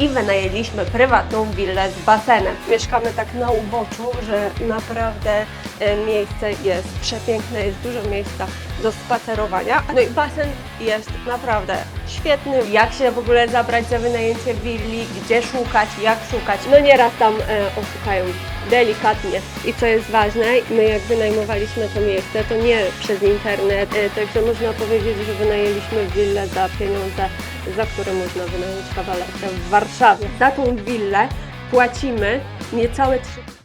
i wynajęliśmy prywatną willę z basenem. Mieszkamy tak na uboczu, że naprawdę e, miejsce jest przepiękne, jest dużo miejsca do spacerowania. No i basen jest naprawdę świetny. Jak się w ogóle zabrać za wynajęcie willi, gdzie szukać, jak szukać. No nieraz tam e, oszukają delikatnie. I co jest ważne, my jak wynajmowaliśmy to miejsce, to nie przez internet, e, także można powiedzieć, że wynajęliśmy willę za pieniądze, za które można wynająć kawalerkę w Warszawie. Za tą willę płacimy niecałe 3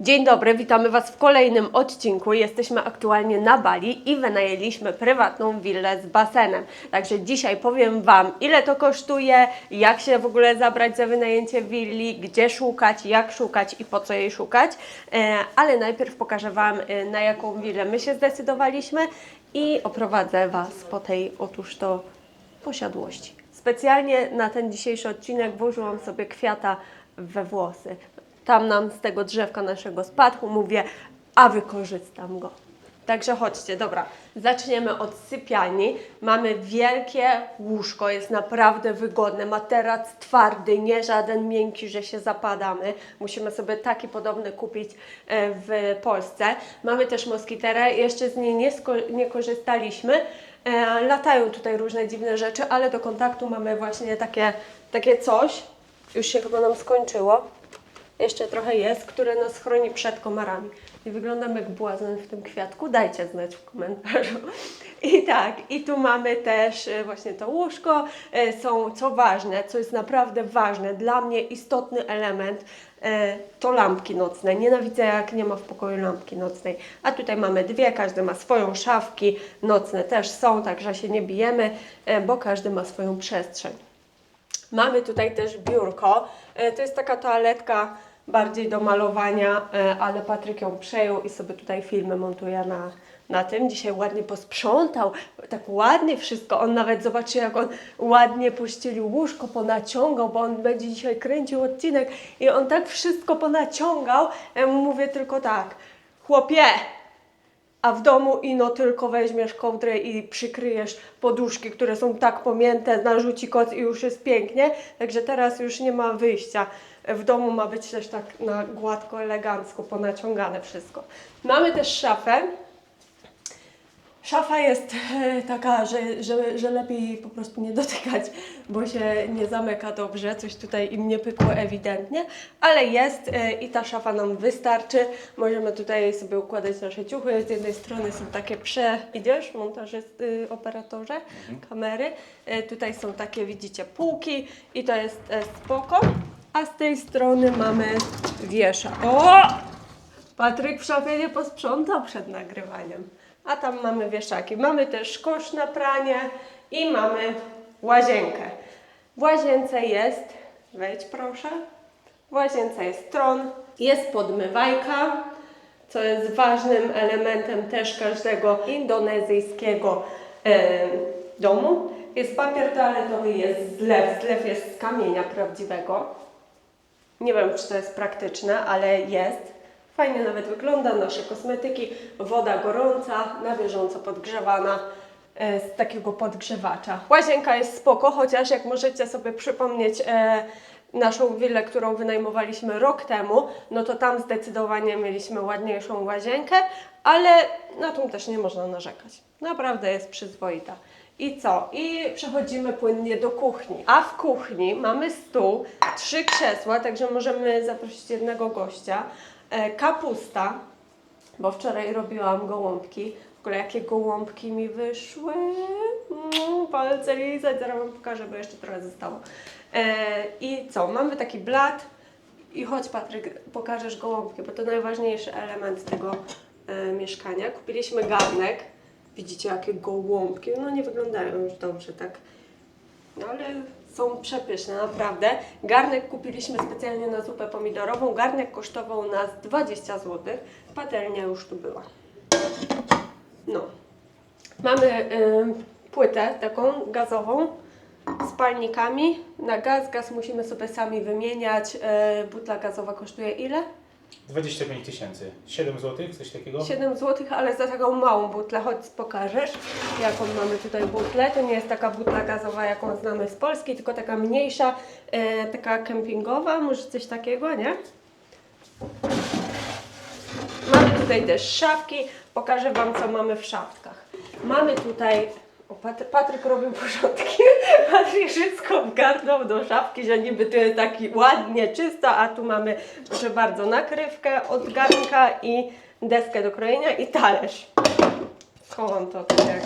Dzień dobry, witamy Was w kolejnym odcinku. Jesteśmy aktualnie na Bali i wynajęliśmy prywatną willę z basenem. Także dzisiaj powiem Wam, ile to kosztuje, jak się w ogóle zabrać za wynajęcie willi, gdzie szukać, jak szukać i po co jej szukać. E, ale najpierw pokażę Wam, e, na jaką willę my się zdecydowaliśmy i oprowadzę Was po tej otóż to posiadłości. Specjalnie na ten dzisiejszy odcinek włożyłam sobie kwiata we włosy. Tam nam z tego drzewka naszego spadł, mówię, a wykorzystam go. Także chodźcie, dobra. Zaczniemy od sypialni. Mamy wielkie łóżko, jest naprawdę wygodne. Materac twardy, nie żaden miękki, że się zapadamy. Musimy sobie taki podobny kupić e, w Polsce. Mamy też moskiterę, jeszcze z niej nie, nie korzystaliśmy. E, Latają tutaj różne dziwne rzeczy, ale do kontaktu mamy właśnie takie, takie coś. Już się chyba nam skończyło jeszcze trochę jest, które nas chroni przed komarami. I wyglądam jak błazen w tym kwiatku. Dajcie znać w komentarzu. I tak, i tu mamy też e, właśnie to łóżko. E, Są, co ważne, co jest naprawdę ważne, dla mnie istotny element, e, to lampki nocne. Nienawidzę jak nie ma w pokoju lampki nocnej. A tutaj mamy dwie, każdy ma swoją szafki. Nocne też są, także się nie bijemy, bo każdy ma swoją przestrzeń. Mamy tutaj też biurko. To jest taka toaletka bardziej do malowania, e, ale Patryk ją przejął i sobie tutaj filmy montuje na, na tym. Dzisiaj ładnie posprzątał, tak ładnie wszystko. On nawet zobaczy, jak on ładnie pościelił łóżko, ponaciągał, bo on będzie dzisiaj kręcił odcinek i on tak wszystko ponaciągał. Ja mu mówię tylko tak, chłopie, a w domu ino tylko weźmiesz kołdrę i przykryjesz poduszki, które są tak pomięte, narzuci koc i już jest pięknie. Także teraz już nie ma wyjścia. W domu ma być też tak na gładko, elegancko, ponaciągane wszystko. Mamy też szafę. Szafa jest e, taka, że, że, że lepiej po prostu nie dotykać, bo się nie zamyka dobrze. Coś tutaj im nie pykło ewidentnie, ale jest e, i ta szafa nam wystarczy. Możemy tutaj sobie układać nasze ciuchy. Z jednej strony są takie prze... Idziesz, montażysty, operatorze, kamery. E, Tutaj są takie, widzicie, półki i to jest spoko. A z tej strony mamy wiesza. O! Patryk w szafie nie posprzątał przed nagrywaniem. A tam mamy wieszaki. Mamy też kosz na pranie i mamy łazienkę. W łazience jest, wejdź proszę, w łazience jest tron, jest podmywajka, co jest ważnym elementem też każdego indonezyjskiego em, domu. Jest papier toaletowy, jest zlew. Zlew jest z kamienia prawdziwego. Nie wiem, czy to jest praktyczne, ale jest. Fajnie nawet wygląda, nasze kosmetyki, woda gorąca, na bieżąco podgrzewana e, z takiego podgrzewacza. Łazienka jest spoko, chociaż jak możecie sobie przypomnieć e, naszą willę, którą wynajmowaliśmy rok temu, no to tam zdecydowanie mieliśmy ładniejszą łazienkę, ale na tą też nie można narzekać. Naprawdę jest przyzwoita. I co? I przechodzimy płynnie do kuchni. A w kuchni mamy stół, trzy krzesła, także możemy zaprosić jednego gościa. E, kapusta, bo wczoraj robiłam gołąbki. W ogóle jakie gołąbki mi wyszły. Mm, palce lizać, zaraz Wam pokażę, bo jeszcze trochę zostało. E, I co? Mamy taki blat. I chodź Patryk, pokażesz gołąbki, bo to najważniejszy element tego e, mieszkania. Kupiliśmy garnek. Widzicie, jakie gołąbki. No nie wyglądają już dobrze, tak. No ale są przepyszne, naprawdę. Garnek kupiliśmy specjalnie na zupę pomidorową. Garnek kosztował nas 20 zł. Patelnia już tu była. No. Mamy y, płytę taką gazową z palnikami na gaz. Gaz musimy sobie sami wymieniać. Y, butla gazowa kosztuje ile? 25 tysięcy. 7 zł, coś takiego? 7 zł, ale za taką małą butlę, chodź pokażesz, jaką mamy tutaj butlę. To nie jest taka butla gazowa, jaką znamy z Polski, tylko taka mniejsza, e, taka kempingowa, może coś takiego, nie? Mamy tutaj też szafki, pokażę Wam, co mamy w szafkach. Mamy tutaj, o, Patry, Patryk robił porządki, Patryk wszystko wgarnął do szafki, że niby tu jest taki ładnie czysto, a tu mamy, proszę bardzo, nakrywkę od garnka i deskę do krojenia i talerz. Schowam to tak jak,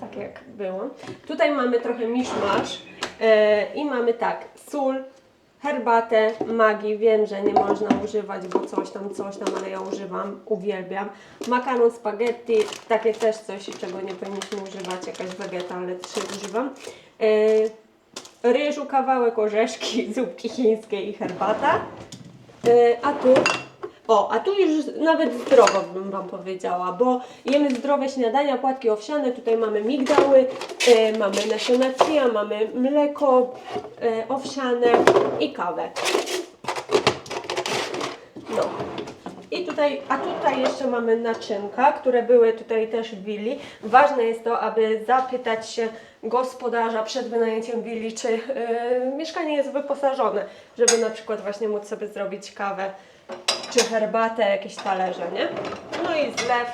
tak jak było. Tutaj mamy trochę miszmasz e, i mamy tak, sól, herbatę, magii, wiem, że nie można używać, bo coś tam, coś tam, ale ja używam, uwielbiam. Makaron spaghetti, takie też coś, czego nie powinniśmy używać, jakaś wegeta, ale też je używam. E, ryżu, kawałek orzeszki, zupki chińskie i herbata. E, a tu, o, a tu już nawet zdrowo bym Wam powiedziała, bo jemy zdrowe śniadania, płatki owsiane, tutaj mamy migdały, e, mamy nasiona chia, mamy mleko e, owsiane i kawę. No. I tutaj, a tutaj jeszcze mamy naczynka, które były tutaj też w willi. Ważne jest to, aby zapytać się gospodarza przed wynajęciem willi, czy e, mieszkanie jest wyposażone, żeby na przykład właśnie móc sobie zrobić kawę czy herbatę, jakieś talerze, nie? No i zlew.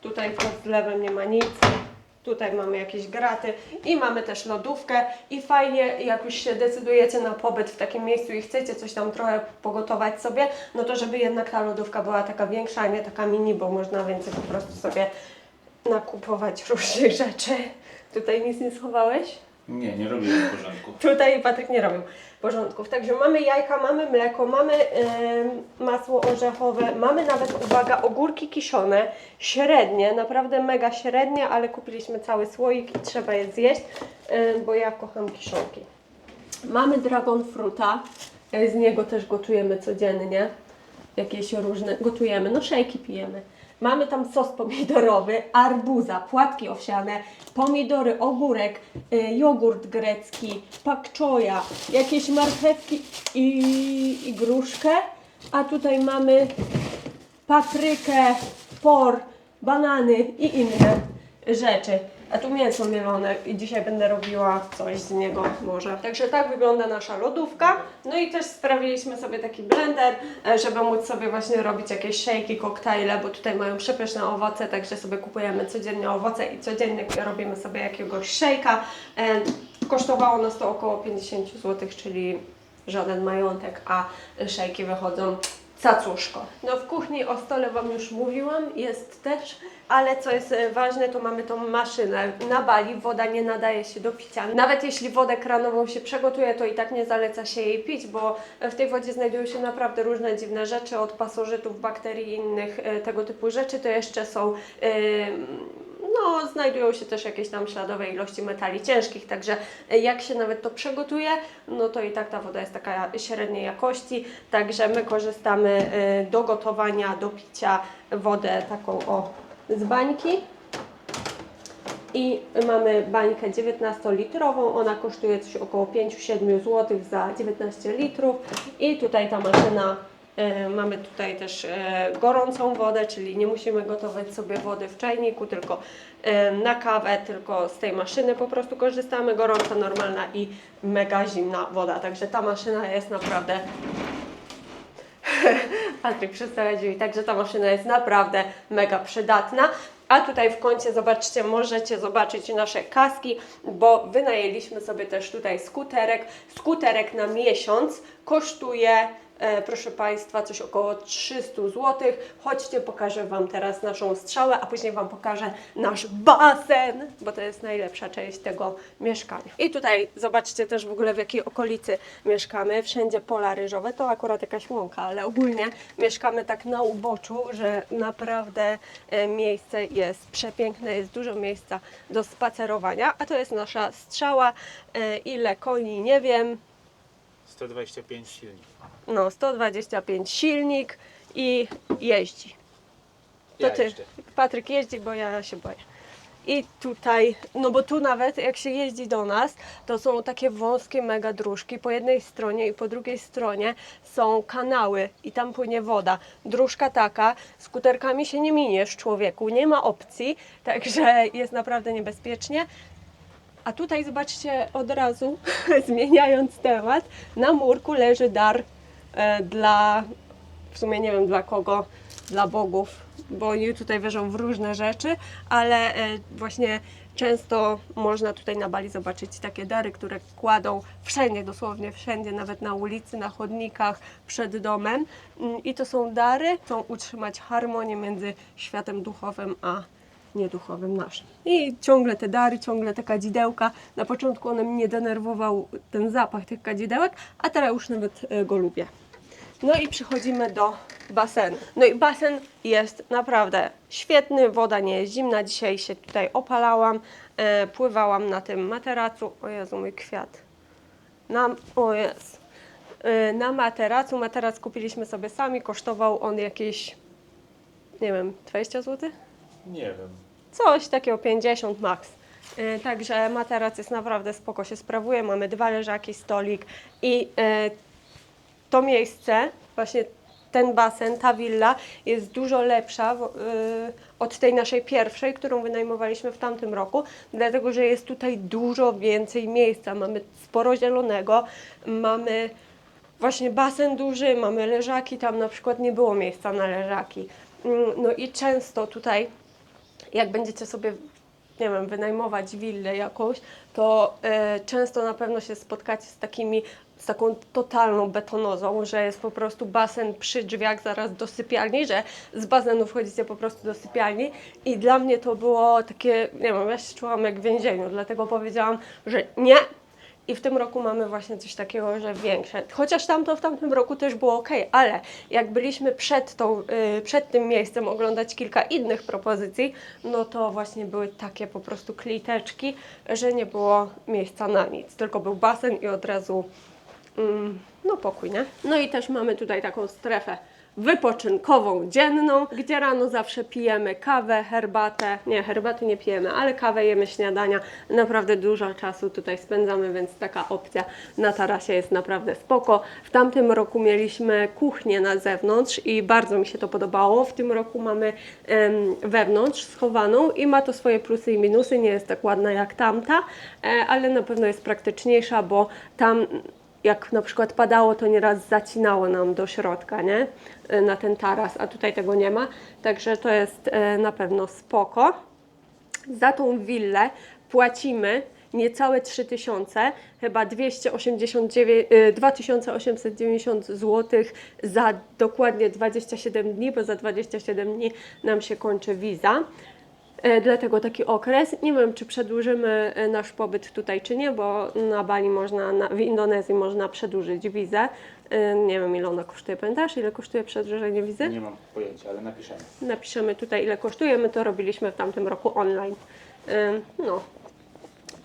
Tutaj pod zlewem nie ma nic. Tutaj mamy jakieś graty i mamy też lodówkę i fajnie, jak już się decydujecie na pobyt w takim miejscu i chcecie coś tam trochę pogotować sobie, no to żeby jednak ta lodówka była taka większa, a nie taka mini, bo można więcej po prostu sobie nakupować różnych rzeczy. Tutaj nic nie schowałeś? Nie, nie robiłem porządku. Tutaj Patryk nie robił porządków. Także mamy jajka, mamy mleko, mamy em, masło orzechowe, mamy nawet, uwaga, ogórki kiszone, średnie, naprawdę mega średnie, ale kupiliśmy cały słoik i trzeba je zjeść, em, bo ja kocham kiszonki. Mamy dragon fruta, z niego też gotujemy codziennie, jakieś różne, gotujemy, no szejki pijemy. Mamy tam sos pomidorowy, arbuza, płatki owsiane, pomidory, ogórek, y, jogurt grecki, pakczoja, jakieś marchewki i, i gruszkę. A tutaj mamy paprykę, por, banany i inne rzeczy. A tu mięso mielone i dzisiaj będę robiła coś z niego może. Także tak wygląda nasza lodówka. No i też sprawiliśmy sobie taki blender, e, żeby móc sobie właśnie robić jakieś szejki, koktajle, bo tutaj mają przepyszne owoce, także sobie kupujemy codziennie owoce i codziennie robimy sobie jakiegoś szejka. E, Kosztowało nas to około 50 zł, czyli żaden majątek, a szejki wychodzą cacuszko. No w kuchni o stole Wam już mówiłam, jest też, ale co jest e, ważne, to mamy tą maszynę. Na bali woda nie nadaje się do picia. Nawet jeśli wodę kranową się przegotuje, to i tak nie zaleca się jej pić, bo w tej wodzie znajdują się naprawdę różne dziwne rzeczy, od pasożytów, bakterii i innych e, tego typu rzeczy, to jeszcze są... e, no, znajdują się też jakieś tam śladowe ilości metali ciężkich, także e, jak się nawet to przegotuje, no to i tak ta woda jest taka średniej jakości, także my korzystamy e, do gotowania, do picia wodę taką o z bańki. I mamy bańkę 19-litrową, ona kosztuje coś około 5-7 zł za 19 litrów. I tutaj ta maszyna, mamy tutaj też e, gorącą wodę, czyli nie musimy gotować sobie wody w czajniku, tylko e, na kawę, tylko z tej maszyny po prostu korzystamy. Gorąca, normalna i mega zimna woda, także ta maszyna jest naprawdę Patryk przedstawia drzwi, także ta maszyna jest naprawdę mega przydatna. A tutaj w kącie zobaczcie, możecie zobaczyć nasze kaski, bo wynajęliśmy sobie też tutaj skuterek. Skuterek na miesiąc kosztuje, e, proszę Państwa, coś około 300 zł. Chodźcie, pokażę Wam teraz naszą strzałę, a później Wam pokażę nasz basen, bo to jest najlepsza część tego mieszkania. I tutaj zobaczcie też w ogóle w jakiej okolicy mieszkamy. Wszędzie pola ryżowe, to akurat jakaś łąka, ale ogólnie mieszkamy tak na uboczu, że naprawdę e, miejsce jest przepiękne, jest dużo miejsca do spacerowania, a to jest nasza strzała. E, Ile koni, nie wiem, 125 silnik. No 125 silnik i jeździ. To Ja ty, jeszcze. Patryk jeździ, bo ja się boję. I tutaj, no bo tu nawet jak się jeździ do nas, to są takie wąskie mega dróżki. Po jednej stronie i po drugiej stronie są kanały i tam płynie woda. Dróżka taka, skuterkami się nie miniesz człowieku, nie ma opcji, także jest naprawdę niebezpiecznie. A tutaj zobaczcie od razu, zmieniając temat, na murku leży dar dla, w sumie nie wiem dla kogo, dla bogów, bo oni tutaj wierzą w różne rzeczy, ale e, właśnie często można tutaj na Bali zobaczyć takie dary, które kładą wszędzie, dosłownie wszędzie, nawet na ulicy, na chodnikach, przed domem. Mm, I to są dary, chcą utrzymać harmonię między światem duchowym a nieduchowym naszym. I ciągle te dary, ciągle te kadzidełka. Na początku one mnie denerwował ten zapach tych kadzidełek, a teraz już nawet e, go lubię. No i przechodzimy do basenu. No i basen jest naprawdę świetny, woda nie jest zimna. Dzisiaj się tutaj opalałam, e, pływałam na tym materacu. O Jezu, mój kwiat. Na, o jest. Na materacu. Materac kupiliśmy sobie sami. Kosztował on jakieś, nie wiem, 20 zł? Nie wiem. Coś takiego 50 max. Yy, Także materac jest naprawdę spoko się sprawuje. Mamy dwa leżaki, stolik i yy, to miejsce, właśnie ten basen, ta willa jest dużo lepsza w- yy, od tej naszej pierwszej, którą wynajmowaliśmy w tamtym roku, dlatego że jest tutaj dużo więcej miejsca. Mamy sporo zielonego, mamy właśnie basen duży, mamy leżaki, tam na przykład nie było miejsca na leżaki. Mm, No i często tutaj jak będziecie sobie, nie wiem, wynajmować willę jakąś, to e, często na pewno się spotkacie z takimi, z taką totalną betonozą, że jest po prostu basen przy drzwiach zaraz do sypialni, że z bazenu wchodzicie po prostu do sypialni i dla mnie to było takie, nie wiem, ja się czułam jak w więzieniu, dlatego powiedziałam, że nie, i w tym roku mamy właśnie coś takiego, że większe. Chociaż tamto w tamtym roku też było ok, ale jak byliśmy przed, tą, y, przed tym miejscem oglądać kilka innych propozycji, no to właśnie były takie po prostu kliteczki, że nie było miejsca na nic. Tylko był basen i od razu no pokój, nie? No i też mamy tutaj taką strefę wypoczynkową, dzienną, gdzie rano zawsze pijemy kawę, herbatę. Nie, herbaty nie pijemy, ale kawę jemy, śniadania. Naprawdę dużo czasu tutaj spędzamy, więc taka opcja na tarasie jest naprawdę spoko. W tamtym roku mieliśmy kuchnię na zewnątrz i bardzo mi się to podobało. W tym roku mamy em, wewnątrz schowaną i ma to swoje plusy i minusy. Nie jest tak ładna jak tamta, e, ale na pewno jest praktyczniejsza, bo tam jak na przykład padało, to nieraz zacinało nam do środka, nie? E, Na ten taras, a tutaj tego nie ma. Także to jest e, na pewno spoko. Za tą willę płacimy niecałe 3000, chyba 289, y, 2890 zł za dokładnie 27 dni, bo za 27 dni nam się kończy wiza. E, Dlatego taki okres. Nie wiem, czy przedłużymy e, nasz pobyt tutaj, czy nie, bo na Bali można, na, w Indonezji można przedłużyć wizę. E, Nie wiem, ile ona kosztuje. Pamiętasz, ile kosztuje przedłużenie wizy? Nie mam pojęcia, ale napiszemy. Napiszemy tutaj, ile kosztuje. My to robiliśmy w tamtym roku online. No,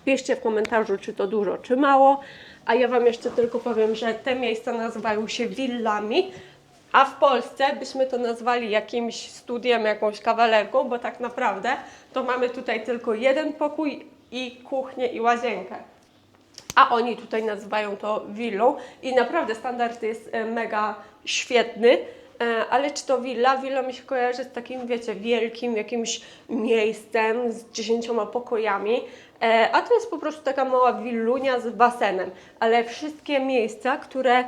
piszcie w komentarzu, czy to dużo, czy mało. A ja Wam jeszcze tylko powiem, że te miejsca nazywają się willami, a w Polsce byśmy to nazwali jakimś studiem, jakąś kawalerką, bo tak naprawdę to mamy tutaj tylko jeden pokój i kuchnię i łazienkę. A oni tutaj nazywają to willą i naprawdę standard jest e, mega świetny. E, Ale czy to willa? Willa mi się kojarzy z takim, wiecie, wielkim jakimś miejscem z dziesięcioma pokojami. E, A to jest po prostu taka mała willunia z basenem. Ale wszystkie miejsca, które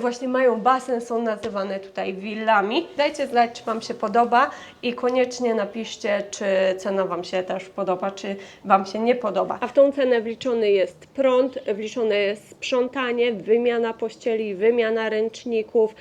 właśnie mają basen, są nazywane tutaj willami. Dajcie znać, czy Wam się podoba i koniecznie napiszcie, czy cena Wam się też podoba, czy Wam się nie podoba. A w tą cenę wliczony jest prąd, wliczone jest sprzątanie, wymiana pościeli, wymiana ręczników,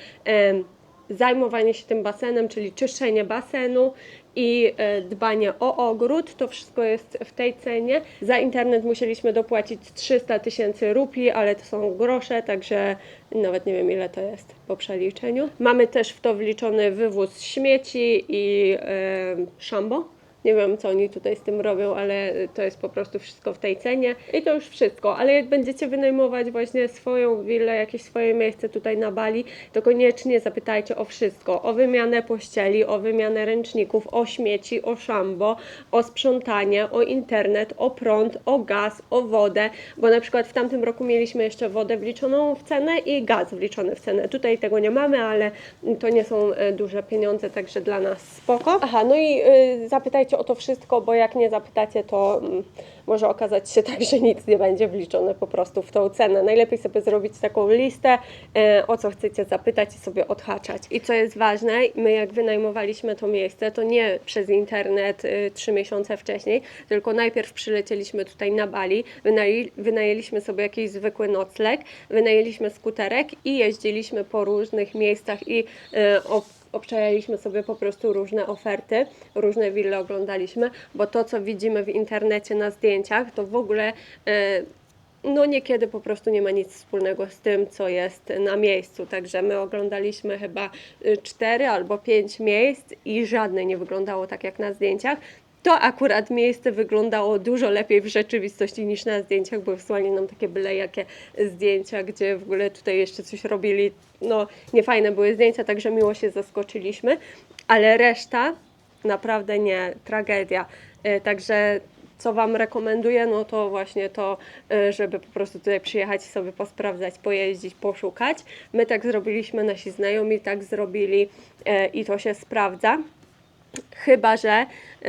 zajmowanie się tym basenem, czyli czyszczenie basenu i e, dbanie o ogród. To wszystko jest w tej cenie. Za internet musieliśmy dopłacić 300 tysięcy rupii, ale to są grosze, także nawet nie wiem ile to jest po przeliczeniu. Mamy też w to wliczony wywóz śmieci i e, szambo. Nie wiem, co oni tutaj z tym robią, ale to jest po prostu wszystko w tej cenie. I to już wszystko. Ale jak będziecie wynajmować właśnie swoją willę, jakieś swoje miejsce tutaj na Bali, to koniecznie zapytajcie o wszystko. O wymianę pościeli, o wymianę ręczników, o śmieci, o szambo, o sprzątanie, o internet, o prąd, o gaz, o wodę. Bo na przykład w tamtym roku mieliśmy jeszcze wodę wliczoną w cenę i gaz wliczony w cenę. Tutaj tego nie mamy, ale to nie są e, duże pieniądze, także dla nas spoko. Aha, no i y, zapytajcie o to wszystko, bo jak nie zapytacie, to mm, może okazać się tak, że nic nie będzie wliczone po prostu w tą cenę. Najlepiej sobie zrobić taką listę, e, o co chcecie zapytać i sobie odhaczać. I co jest ważne, my jak wynajmowaliśmy to miejsce, to nie przez internet y, trzy miesiące wcześniej, tylko najpierw przylecieliśmy tutaj na Bali, wynaj, wynajęliśmy sobie jakiś zwykły nocleg, wynajęliśmy skuterek i jeździliśmy po różnych miejscach i ob, obczajaliśmy sobie po prostu różne oferty, różne wille oglądaliśmy, bo to, co widzimy w internecie na zdjęciach, to w ogóle e, no niekiedy po prostu nie ma nic wspólnego z tym, co jest na miejscu. Także my oglądaliśmy chyba y, cztery albo pięć miejsc i żadne nie wyglądało tak jak na zdjęciach. To akurat miejsce wyglądało dużo lepiej w rzeczywistości niż na zdjęciach, bo wysłali nam takie byle jakie zdjęcia, gdzie w ogóle tutaj jeszcze coś robili. No, niefajne były zdjęcia, także miło się zaskoczyliśmy, ale reszta naprawdę nie, tragedia. E, Także co Wam rekomenduję, no to właśnie to, e, żeby po prostu tutaj przyjechać i sobie posprawdzać, pojeździć, poszukać. My tak zrobiliśmy, nasi znajomi tak zrobili e, i to się sprawdza. Chyba, że y,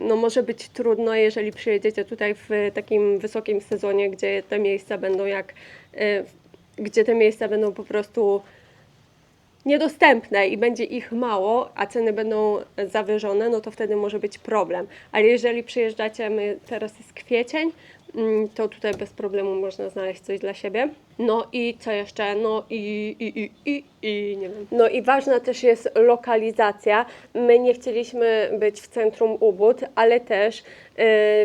no może być trudno, jeżeli przyjedziecie tutaj w takim wysokim sezonie, gdzie te miejsca będą jak, y, gdzie te miejsca będą po prostu niedostępne i będzie ich mało, a ceny będą zawyżone, no to wtedy może być problem. Ale jeżeli przyjeżdżacie, my teraz jest kwiecień, to tutaj bez problemu można znaleźć coś dla siebie. No i co jeszcze? No i, i, i, i, i nie wiem. No i ważna też jest lokalizacja. My nie chcieliśmy być w centrum Ubud, ale też yy,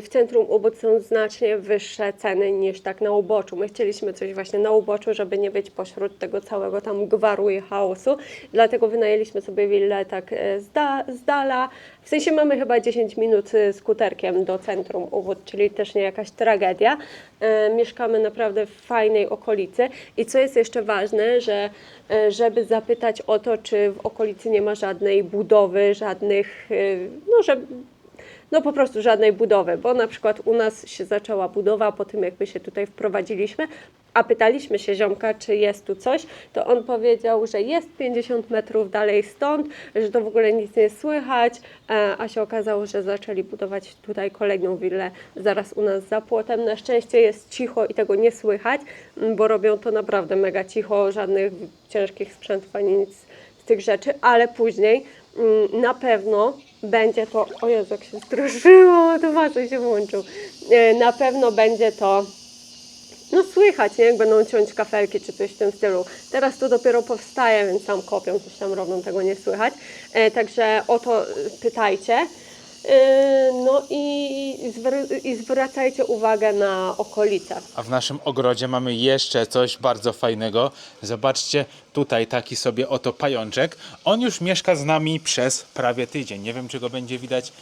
w centrum Ubud są znacznie wyższe ceny niż tak na uboczu. My chcieliśmy coś właśnie na uboczu, żeby nie być pośród tego całego tam gwaru i chaosu. Dlatego wynajęliśmy sobie willę tak e, z, da, z dala. W sensie mamy chyba 10 minut e, skuterkiem do centrum Ubud, czyli też nie jakaś tragedia. E, mieszkamy naprawdę w fajnej okolicy. I co jest jeszcze ważne, że e, żeby zapytać o to, czy w okolicy nie ma żadnej budowy, żadnych, e, no że no po prostu żadnej budowy, bo na przykład u nas się zaczęła budowa po tym, jak my się tutaj wprowadziliśmy, a pytaliśmy się ziomka, czy jest tu coś, to on powiedział, że jest 50 metrów dalej stąd, że to w ogóle nic nie słychać, e, a się okazało, że zaczęli budować tutaj kolejną willę zaraz u nas za płotem. Na szczęście jest cicho i tego nie słychać, bo robią to naprawdę mega cicho, żadnych ciężkich sprzętów ani nic z tych rzeczy, ale później na pewno będzie to, o Jezu, jak się struszyło, to masy się włączył, E, na pewno będzie to no słychać, nie? Jak będą ciąć kafelki czy coś w tym stylu. Teraz to dopiero powstaje, więc tam kopią, coś tam robią, tego nie słychać. E, także o to pytajcie. E, no i, i zwracajcie uwagę na okolice. A w naszym ogrodzie mamy jeszcze coś bardzo fajnego. Zobaczcie, tutaj taki sobie oto pajączek. On już mieszka z nami przez prawie tydzień. Nie wiem, czy go będzie widać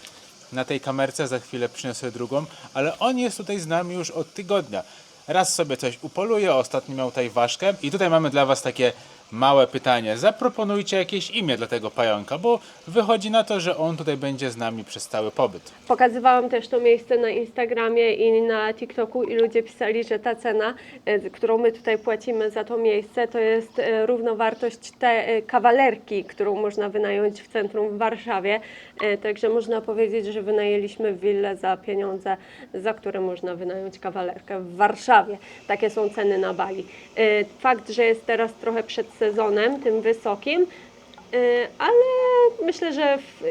na tej kamerce, za chwilę przyniosę drugą, ale on jest tutaj z nami już od tygodnia. Raz sobie coś upoluje, ostatnio miał tutaj ważkę. I tutaj mamy dla Was takie małe pytanie. Zaproponujcie jakieś imię dla tego pająka, bo wychodzi na to, że on tutaj będzie z nami przez cały pobyt. Pokazywałam też to miejsce na Instagramie i na TikToku i ludzie pisali, że ta cena, e, którą my tutaj płacimy za to miejsce, to jest e, równowartość te e, kawalerki, którą można wynająć w centrum w Warszawie. E, Także można powiedzieć, że wynajęliśmy willę za pieniądze, za które można wynająć kawalerkę w Warszawie. Takie są ceny na Bali. Fakt, że jest teraz trochę przed sezonem, tym wysokim, Y, ale myślę, że w,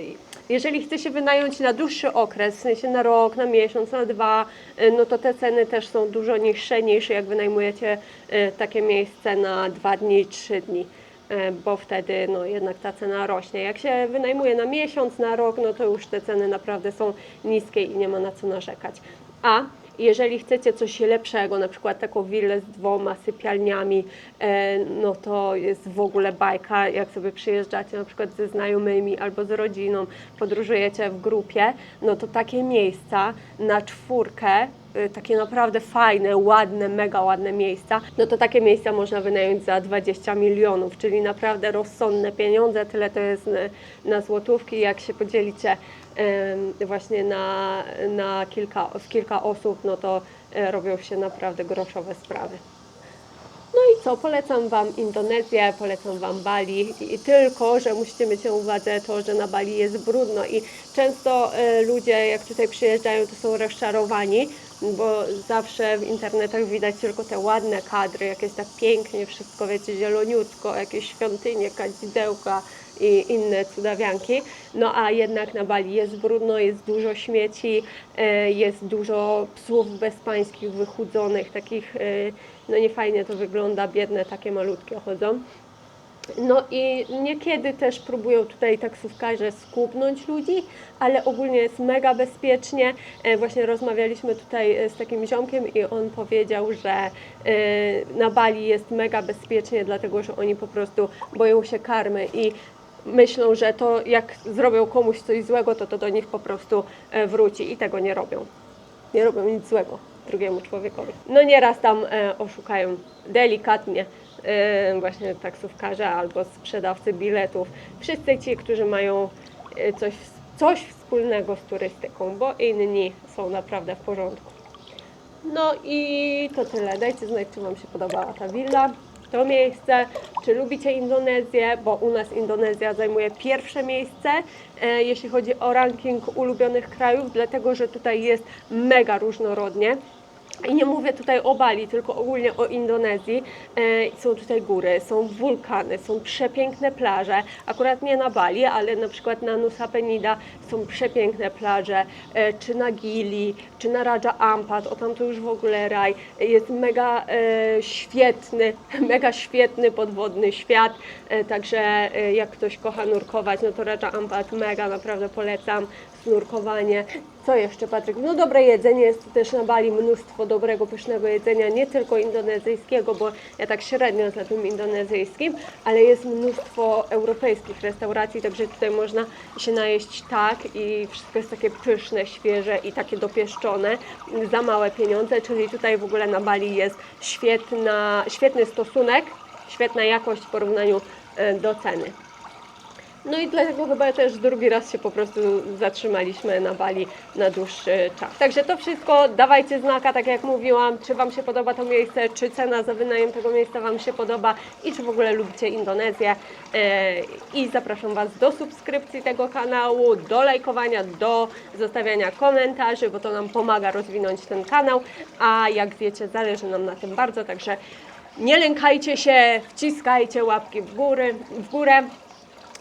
jeżeli chce się wynająć na dłuższy okres, w sensie na rok, na miesiąc, na dwa, y, no to te ceny też są dużo niższe niż jak wynajmujecie y, takie miejsce na dwa dni, trzy dni. Bo wtedy no, jednak ta cena rośnie. Jak się wynajmuje na miesiąc, na rok, no to już te ceny naprawdę są niskie i nie ma na co narzekać. A jeżeli chcecie coś lepszego, na przykład taką willę z dwoma sypialniami, e, no to jest w ogóle bajka, jak sobie przyjeżdżacie na przykład ze znajomymi albo z rodziną, podróżujecie w grupie, no to takie miejsca na czwórkę, y, takie naprawdę fajne, ładne, mega ładne miejsca, no to takie miejsca można wynająć za 20 milionów, czyli naprawdę rozsądne pieniądze, tyle to jest na, na złotówki, jak się podzielicie właśnie na, na kilka, w kilka osób, no to e, robią się naprawdę groszowe sprawy. No i co, polecam Wam Indonezję, polecam Wam Bali i tylko, że musicie mieć na uwadze to, że na Bali jest brudno i często e, ludzie jak tutaj przyjeżdżają to są rozczarowani, bo zawsze w internetach widać tylko te ładne kadry, jak jest tak pięknie wszystko, wiecie, zieloniutko, jakieś świątynie, kadzidełka i inne cudawianki. No a jednak na Bali jest brudno, jest dużo śmieci, e, jest dużo psów bezpańskich wychudzonych, takich, e, no niefajnie to wygląda, biedne takie malutkie chodzą. No i niekiedy też próbują tutaj taksówkarze skupnąć ludzi, ale ogólnie jest mega bezpiecznie. E, Właśnie rozmawialiśmy tutaj z takim ziomkiem i on powiedział, że na Bali jest mega bezpiecznie, dlatego że oni po prostu boją się karmy i myślą, że to jak zrobią komuś coś złego, to to do nich po prostu e, wróci i tego nie robią nie robią nic złego drugiemu człowiekowi. No nieraz tam e, oszukają delikatnie e, właśnie taksówkarze albo sprzedawcy biletów. Wszyscy ci, którzy mają coś, coś wspólnego z turystyką, bo inni są naprawdę w porządku. No i to tyle. Dajcie znać, czy Wam się podobała ta willa, to miejsce, czy lubicie Indonezję, bo u nas Indonezja zajmuje pierwsze miejsce, e, jeśli chodzi o ranking ulubionych krajów, dlatego że tutaj jest mega różnorodnie. I nie mówię tutaj o Bali, tylko ogólnie o Indonezji. E, są tutaj góry, są wulkany, są przepiękne plaże. Akurat nie na Bali, ale na przykład na Nusa Penida są przepiękne plaże, e, czy na Gili, czy na Raja Ampat, o tam to już w ogóle raj. Jest mega e, świetny, mega świetny podwodny świat, także jak ktoś kocha nurkować, no to Raja Ampat mega, naprawdę polecam nurkowanie. Co jeszcze, Patryk? No dobre jedzenie, jest też na Bali mnóstwo dobrego, pysznego jedzenia, nie tylko indonezyjskiego, bo ja tak średnio za tym indonezyjskim, ale jest mnóstwo europejskich restauracji, także tutaj można się najeść tak i wszystko jest takie pyszne, świeże i takie dopieszczone za małe pieniądze, czyli tutaj w ogóle na Bali jest świetna, świetny stosunek, świetna jakość w porównaniu e, do ceny. No i dlatego chyba też drugi raz się po prostu zatrzymaliśmy na Bali na dłuższy czas. Także to wszystko, dawajcie znaka, tak jak mówiłam, czy Wam się podoba to miejsce, czy cena za wynajem tego miejsca Wam się podoba i czy w ogóle lubicie Indonezję. E, I zapraszam Was do subskrypcji tego kanału, do lajkowania, do zostawiania komentarzy, bo to nam pomaga rozwinąć ten kanał, a jak wiecie, zależy nam na tym bardzo, także nie lękajcie się, wciskajcie łapki w, góry, w górę.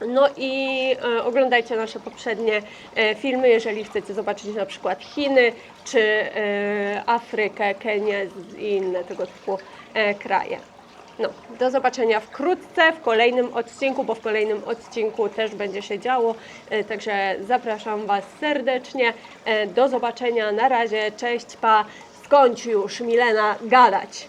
No i e, oglądajcie nasze poprzednie e, filmy, jeżeli chcecie zobaczyć na przykład Chiny czy e, Afrykę, Kenię i inne tego typu e, kraje. No, do zobaczenia wkrótce w kolejnym odcinku, bo w kolejnym odcinku też będzie się działo. E, także zapraszam Was serdecznie. E, do zobaczenia. Na razie. Cześć, pa. Skończ już, Milena, gadać.